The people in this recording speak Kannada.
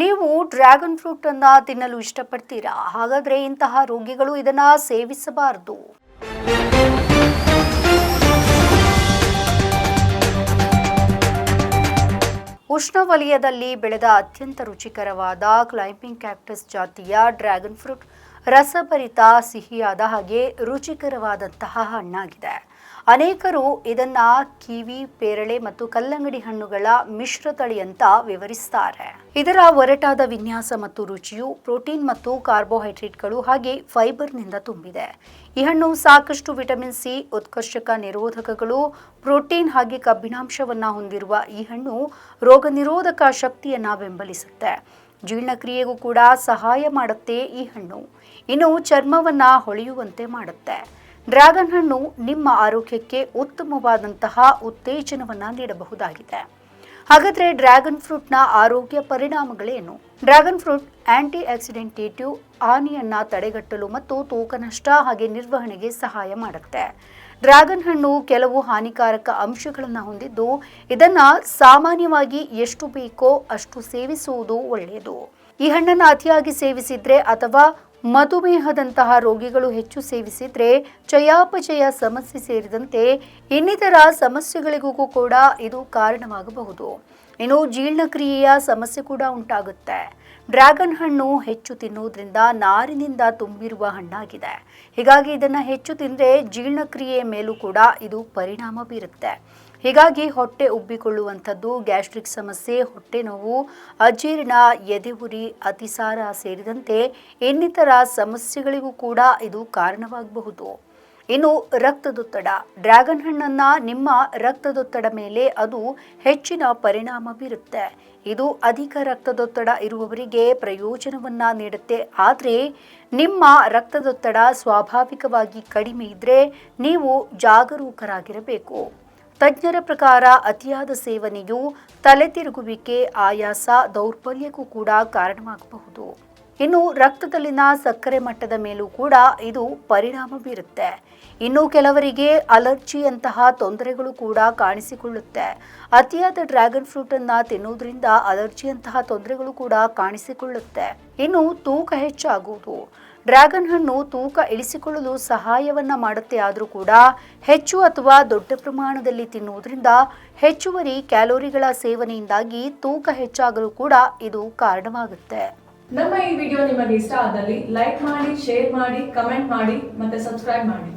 ನೀವು ಡ್ರ್ಯಾಗನ್ ಫ್ರೂಟ್ ಅನ್ನ ತಿನ್ನಲು ಇಷ್ಟಪಡ್ತೀರಾ? ಹಾಗಾದ್ರೆ ಇಂತಹ ರೋಗಿಗಳು ಇದನ್ನ ಸೇವಿಸಬಾರದು. ಉಷ್ಣವಲಯದಲ್ಲಿ ಬೆಳೆದ ಅತ್ಯಂತ ರುಚಿಕರವಾದ ಕ್ಲೈಂಬಿಂಗ್ ಕ್ಯಾಕ್ಟಸ್ ಜಾತಿಯ ಡ್ರ್ಯಾಗನ್ ಫ್ರೂಟ್ ರಸಭರಿತ ಸಿಹಿಯಾದ ಹಾಗೆ ರುಚಿಕರವಾದಂತಹ ಹಣ್ಣಾಗಿದೆ. ಅನೇಕರು ಇದನ್ನ ಕಿವಿ, ಪೇರಳೆ ಮತ್ತು ಕಲ್ಲಂಗಡಿ ಹಣ್ಣುಗಳ ಮಿಶ್ರ ತಳಿ ಅಂತ ವಿವರಿಸ್ತಾರೆ. ಇದರ ಒರಟಾದ ವಿನ್ಯಾಸ ಮತ್ತು ರುಚಿಯು ಪ್ರೋಟೀನ್ ಮತ್ತು ಕಾರ್ಬೋಹೈಡ್ರೇಟ್ಗಳು ಹಾಗೆ ಫೈಬರ್ನಿಂದ ತುಂಬಿದೆ. ಈ ಹಣ್ಣು ಸಾಕಷ್ಟು ವಿಟಮಿನ್ ಸಿ, ಉತ್ಕರ್ಷಕ ನಿರೋಧಕಗಳು, ಪ್ರೋಟೀನ್ ಹಾಗೆ ಕಬ್ಬಿಣಾಂಶವನ್ನು ಹೊಂದಿರುವ ಈ ಹಣ್ಣು ರೋಗ ನಿರೋಧಕ ಶಕ್ತಿಯನ್ನ ಬೆಂಬಲಿಸುತ್ತೆ. ಜೀರ್ಣಕ್ರಿಯೆಗೂ ಕೂಡ ಸಹಾಯ ಮಾಡುತ್ತೆ ಈ ಹಣ್ಣು. ಇನ್ನು ಚರ್ಮವನ್ನ ಹೊಳೆಯುವಂತೆ ಮಾಡುತ್ತೆ. ಡ್ರ್ಯಾಗನ್ ಹಣ್ಣು ನಿಮ್ಮ ಆರೋಗ್ಯಕ್ಕೆ ಉತ್ತಮವಾದಂತಹ ಉತ್ತೇಜನವನ್ನ ನೀಡಬಹುದಾಗಿದೆ. ಹಾಗಾದ್ರೆ ಡ್ರ್ಯಾಗನ್ ಫ್ರೂಟ್ನ ಆರೋಗ್ಯ ಪರಿಣಾಮಗಳೇನು? ಡ್ರ್ಯಾಗನ್ ಫ್ರೂಟ್ ಆಂಟಿ ಆಕ್ಸಿಡೆಂಟೇಟಿವ್ ಹಾನಿಯನ್ನ ತಡೆಗಟ್ಟಲು ಮತ್ತು ತೂಕ ನಷ್ಟ ಹಾಗೆ ನಿರ್ವಹಣೆಗೆ ಸಹಾಯ ಮಾಡುತ್ತೆ. ಡ್ರ್ಯಾಗನ್ ಹಣ್ಣು ಕೆಲವು ಹಾನಿಕಾರಕ ಅಂಶಗಳನ್ನು ಹೊಂದಿದ್ದು, ಇದನ್ನು ಸಾಮಾನ್ಯವಾಗಿ ಎಷ್ಟು ಬೇಕೋ ಅಷ್ಟು ಸೇವಿಸುವುದು ಒಳ್ಳೆಯದು. ಈ ಹಣ್ಣನ್ನು ಅತಿಯಾಗಿ ಸೇವಿಸಿದ್ರೆ ಅಥವಾ ಮಧುಮೇಹದಂತಹ ರೋಗಿಗಳು ಹೆಚ್ಚು ಸೇವಿಸಿದರೆ ಚಯಾಪಚಯ ಸಮಸ್ಯೆ ಸೇರಿದಂತೆ ಇನ್ನಿತರ ಸಮಸ್ಯೆಗಳಿಗೂ ಕೂಡ ಇದು ಕಾರಣವಾಗಬಹುದು. ಇನ್ನು ಜೀರ್ಣಕ್ರಿಯೆಯ ಸಮಸ್ಯೆ ಕೂಡ ಉಂಟಾಗುತ್ತೆ. ಡ್ರ್ಯಾಗನ್ ಹಣ್ಣು ಹೆಚ್ಚು ತಿನ್ನುವುದರಿಂದ ನಾರಿನಿಂದ ತುಂಬಿರುವ ಹಣ್ಣಾಗಿದೆ. ಹೀಗಾಗಿ ಇದನ್ನು ಹೆಚ್ಚು ತಿಂದರೆ ಜೀರ್ಣಕ್ರಿಯೆ ಮೇಲೂ ಕೂಡ ಇದು ಪರಿಣಾಮ ಬೀರುತ್ತೆ. ಹೀಗಾಗಿ ಹೊಟ್ಟೆ ಉಬ್ಬಿಕೊಳ್ಳುವಂಥದ್ದು, ಗ್ಯಾಸ್ಟ್ರಿಕ್ ಸಮಸ್ಯೆ, ಹೊಟ್ಟೆ ನೋವು, ಅಜೀರ್ಣ ಎದೆ ಉರಿ ಅತಿಸಾರ ಸೇರಿದಂತೆ ಇನ್ನಿತರ ಸಮಸ್ಯೆಗಳಿಗೂ ಕೂಡ ಇದು ಕಾರಣವಾಗಬಹುದು. ಇನ್ನು ರಕ್ತದೊತ್ತಡ. ಡ್ರ್ಯಾಗನ್ ಹಣ್ಣನ್ನು ನಿಮ್ಮ ರಕ್ತದೊತ್ತಡ ಮೇಲೆ ಅದು ಹೆಚ್ಚಿನ ಪರಿಣಾಮ ಬೀರುತ್ತೆ ಇದು ಅಧಿಕ ರಕ್ತದೊತ್ತಡ ಇರುವವರಿಗೆ ಪ್ರಯೋಜನವನ್ನು ನೀಡುತ್ತೆ. ಆದರೆ ನಿಮ್ಮ ರಕ್ತದೊತ್ತಡ ಸ್ವಾಭಾವಿಕವಾಗಿ ಕಡಿಮೆ ಇದ್ದರೆ ನೀವು ಜಾಗರೂಕರಾಗಿರಬೇಕು. ತಜ್ಞರ ಪ್ರಕಾರ ಅತಿಯಾದ ಸೇವನೆಯು ತಲೆ ತಿರುಗುವಿಕೆ ಆಯಾಸ, ದೌರ್ಬಲ್ಯಕ್ಕೂ ಕೂಡ ಕಾರಣವಾಗಬಹುದು. ಇನ್ನು ರಕ್ತದಲ್ಲಿನ ಸಕ್ಕರೆ ಮಟ್ಟದ ಮೇಲೂ ಕೂಡ ಇದು ಪರಿಣಾಮ ಬೀರುತ್ತೆ. ಇನ್ನು ಕೆಲವರಿಗೆ ಅಲರ್ಜಿಯಂತಹ ತೊಂದರೆಗಳು ಕೂಡ ಕಾಣಿಸಿಕೊಳ್ಳುತ್ತೆ. ಅತಿಯಾದ ಡ್ರ್ಯಾಗನ್ ಫ್ರೂಟ್ ಅನ್ನ ತಿನ್ನುವುದರಿಂದ ಅಲರ್ಜಿಯಂತಹ ತೊಂದರೆಗಳು ಕೂಡ ಕಾಣಿಸಿಕೊಳ್ಳುತ್ತೆ. ಇನ್ನು ತೂಕ ಹೆಚ್ಚಾಗುವುದು. ಡ್ರ್ಯಾಗನ್ ಹಣ್ಣು ತೂಕ ಇಳಿಸಿಕೊಳ್ಳಲು ಸಹಾಯವನ್ನ ಮಾಡುತ್ತೆ ಆದರೂ ಕೂಡ ಹೆಚ್ಚು ಅಥವಾ ದೊಡ್ಡ ಪ್ರಮಾಣದಲ್ಲಿ ತಿನ್ನುವುದರಿಂದ ಹೆಚ್ಚುವರಿ ಕ್ಯಾಲೋರಿಗಳ ಸೇವನೆಯಿಂದಾಗಿ ತೂಕ ಹೆಚ್ಚಾಗಲು ಕೂಡ ಇದು ಕಾರಣವಾಗುತ್ತೆ. ನಮ್ಮ ಈ ವಿಡಿಯೋ ನಿಮಗೆ ಇಷ್ಟ ಆದಲ್ಲಿ ಲೈಕ್ ಮಾಡಿ, ಶೇರ್ ಮಾಡಿ, ಕಮೆಂಟ್ ಮಾಡಿ ಮತ್ತೆ ಸಬ್ಸ್ಕ್ರೈಬ್ ಮಾಡಿ.